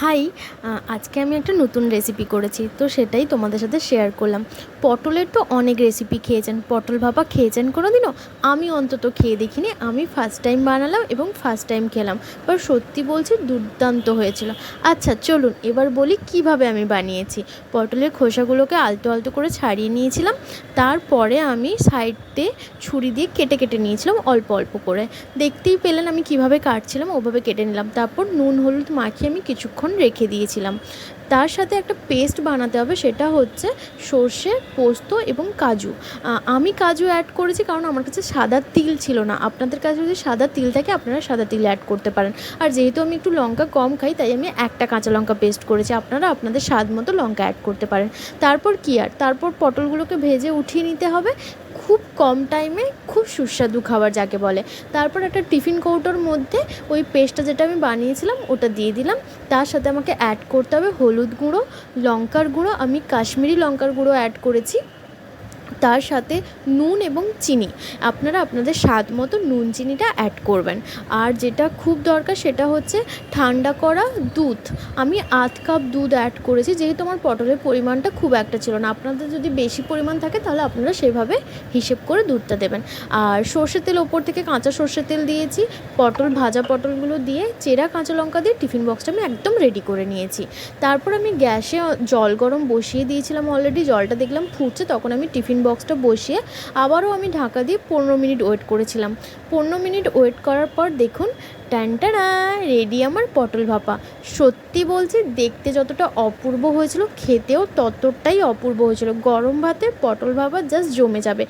High আজকে আমি একটা নতুন রেসিপি করেছি, তো সেটাই তোমাদের সাথে শেয়ার করলাম। পটলের তো অনেক রেসিপি খেয়েছেন। পটল ভাপা খেয়েছেন কোনো দিনও আমি অন্তত খেয়ে দেখিনি। আমি ফার্স্ট টাইম বানালাম এবং ফার্স্ট টাইম খেলাম। এবার সত্যি বলছি, দুর্দান্ত হয়েছিল। আচ্ছা চলুন এবার বলি কীভাবে আমি বানিয়েছি। পটলের খোসাগুলোকে আলতো আলতো করে ছাড়িয়ে নিয়েছিলাম। তারপরে আমি সাইডে ছুরি দিয়ে কেটে কেটে নিয়েছিলাম অল্প অল্প করে। দেখতেই পেলেন আমি কীভাবে কাটছিলাম, ওভাবে কেটে নিলাম। তারপর নুন, হলুদ মাখিয়ে আমি কিছুক্ষণ রেখে দিয়েছিলাম। তার সাথে একটা পেস্ট বানাতে হবে, সেটা হচ্ছে সর্ষে, পোস্ত এবং কাজু। আমি কাজু অ্যাড করেছি কারণ আমার কাছে সাদা তিল ছিল না। আপনাদের কাছে যদি সাদা তিল থাকে, আপনারা সাদা তিল অ্যাড করতে পারেন। আর যেহেতু আমি একটু লঙ্কা কম খাই, তাই আমি একটা কাঁচা লঙ্কা পেস্ট করেছি। আপনারা আপনাদের স্বাদ মতো লঙ্কা অ্যাড করতে পারেন। তারপর কি আর? তারপর পটলগুলোকে ভেজে উঠিয়ে নিতে হবে। খুব কম টাইমে খুব সুস্বাদু খাবার যাকে বলে। তারপর একটা টিফিন কৌটোর মধ্যে ওই পেস্টটা যেটা আমি বানিয়েছিলাম, ওটা দিয়ে দিলাম। তার সাথে আমাকে অ্যাড করতে হবে হলুদ গুঁড়ো, লঙ্কার গুঁড়ো, আমি কাশ্মীরি লঙ্কার গুঁড়ো অ্যাড করেছি। তার সাথে নুন এবং চিনি। আপনারা আপনাদের স্বাদ মতো নুন চিনিটা অ্যাড করবেন। আর যেটা খুব দরকার সেটা হচ্ছে ঠান্ডা করা দুধ। আমি আধ কাপ দুধ অ্যাড করেছি, যেহেতু আমার পটলের পরিমাণটা খুব একটা ছিল না। আপনাদের যদি বেশি পরিমাণ থাকে তাহলে আপনারা সেভাবে হিসেব করে দুধটা দেবেন। আর সর্ষের তেল, ওপর থেকে কাঁচা সর্ষের তেল দিয়েছি। পটল, ভাজা পটলগুলো দিয়ে চেরা কাঁচা লঙ্কা দিয়ে টিফিন বক্সটা আমি একদম রেডি করে নিয়েছি। তারপর আমি গ্যাসে জল গরম বসিয়ে দিয়েছিলাম অলরেডি জলটা দেখলাম ফুটছে, তখন আমি টিফিন বক্সটা বসিয়ে আবারও আমি ঢাকা দিয়ে পনেরো মিনিট ওয়েট করেছিলাম। পনেরো মিনিট ওয়েট করার পর দেখুন, ট্যান্টানা, রেডি আমার পটল ভাপা। সত্যি বলছি, দেখতে যতটা অপূর্ব হয়েছিল, খেতেও ততটাই অপূর্ব হয়েছিল। গরম ভাতে পটল ভাপা জাস্ট জমে যাবে।